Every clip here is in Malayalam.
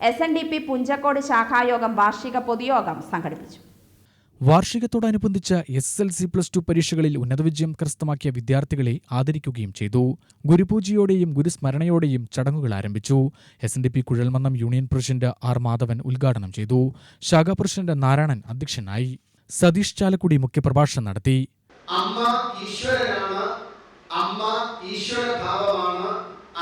S N D P Punchakkode ശാഖായോഗം വാർഷിക പൊതുയോഗം സംഘടിപ്പിച്ചു. വാർഷികത്തോടനുബന്ധിച്ച് S L C plus two പരീക്ഷകളിൽ ഉന്നത വിജയം കരസ്ഥമാക്കിയ വിദ്യാർത്ഥികളെ ആദരിക്കുകയും ചെയ്തു. ഗുരുപൂജയോടെയും ഗുരുസ്മരണയോടെയും ചടങ്ങുകൾ ആരംഭിച്ചു. S N D P Kuzhalmannam union president R Madhavan ഉദ്ഘാടനം ചെയ്തു. ശാഖാ പ്രസിഡന്റ് നാരായണൻ അധ്യക്ഷനായി. സതീഷ് ചാലക്കുടി മുഖ്യപ്രഭാഷണം നടത്തി. അമ്മ ഈശ്വരനാണ്. അമ്മ ഈശ്വരഭാവമാണ്.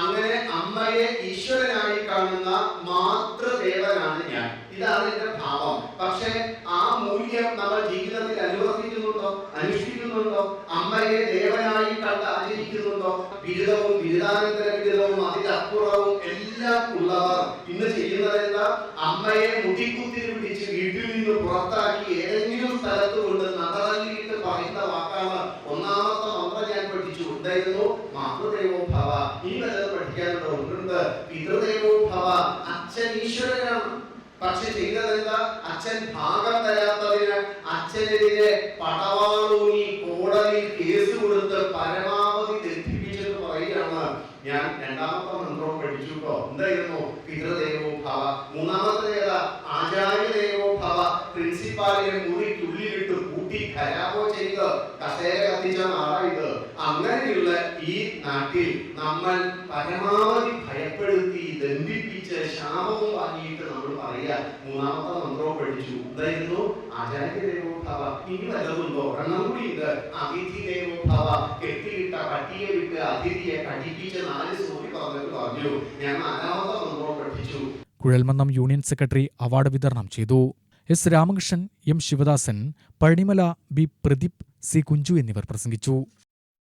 അങ്ങനെ അമ്മയെ ഈശ്വരനായി കാണുന്ന മാതൃദേവനാണ് ഞാൻ. ഇതാണ് എന്റെ ഭാവം. പക്ഷേ ആ മൂല്യം നമ്മൾ ജീവിതത്തിൽ അനുവർത്തിക്കുന്നുണ്ടോ? അനുഷ്ഠിക്കുന്നുണ്ടോ? അമ്മയെ ദേവനായി കണ്ട് ആചരിക്കുന്നുണ്ടോ ബിരുദവും ബിരുദാനന്തര ബിരുദവും അതിലപ്പുറവും എല്ലാം ഉള്ളവർ ഇന്ന് ചെയ്യുന്നതെന്താ? അമ്മയെ മുടിക്കുത്തിരി പിടിച്ച് വീട്ടിൽ നിന്ന് പുറത്താക്കി പഠിച്ചു മാതൃദൈവോ ഭവ. ഈ വല്ലത് പഠിക്കാനുണ്ടോ ഒന്നുണ്ട്. പിതൃദൈവോ ഭവ. അച്ഛൻ ഈശ്വരനാണ്. പക്ഷെ ചെയ്തതെന്താ അച്ഛൻ ഭാഗം തരാത്തതിന് അച്ഛനെതിരെ പടവാളൂങ്ങി കോടതി കേസ് കൊടുത്ത് പരമാവധി തെറ്റിപ്പിച്ചെന്ന് പറയുകയാണ്. ഞാൻ രണ്ടാമത്തെ മന്ത്രവും പഠിച്ചു കേട്ടോ എന്തായിരുന്നു? പിതൃദൈവോ ഭവ. മൂന്നാമത്തെ പ്രിൻസിപ്പാലിനെ മുറിക്കുള്ളിലിട്ട് കൂട്ടി ഖരാബോ ചെയ്ത് കസേര കത്തിച്ച നാടായത് അങ്ങനെയുള്ള ഈ നാട്ടിൽ നമ്മൾ പരമാവധി ഭയപ്പെടുത്തി ദണ്ഡിപ്പിച്ച് ശാപവും വാങ്ങിയിട്ട് നമ്മൾ പറയുക. മൂന്നാമത്തെ മന്ത്രവും പഠിച്ചു. എന്തായിരുന്നു? ആചാര്യദേവോ ഭവ ഇനി വല്ലതുണ്ടോ ഒരെണ്ണം കൂടി ഉണ്ട് അതിഥി ദേവോഭവ കെട്ടിയിട്ട പട്ടിയെ വിട്ട് അതിഥിയെ കടിപ്പിച്ച് നാല് സൂര്യ പറഞ്ഞു പറഞ്ഞു. ഞാൻ നാലാമത്തെ മന്ത്രവും പഠിച്ചു. കുഴൽമന്നം യൂണിയൻ സെക്രട്ടറി അവാർഡ് വിതരണം ചെയ്തു. S Ramakrishnan M Sivadasan Pazhanimala B Pradeep C Kunchu എന്നിവർ പ്രസംഗിച്ചു.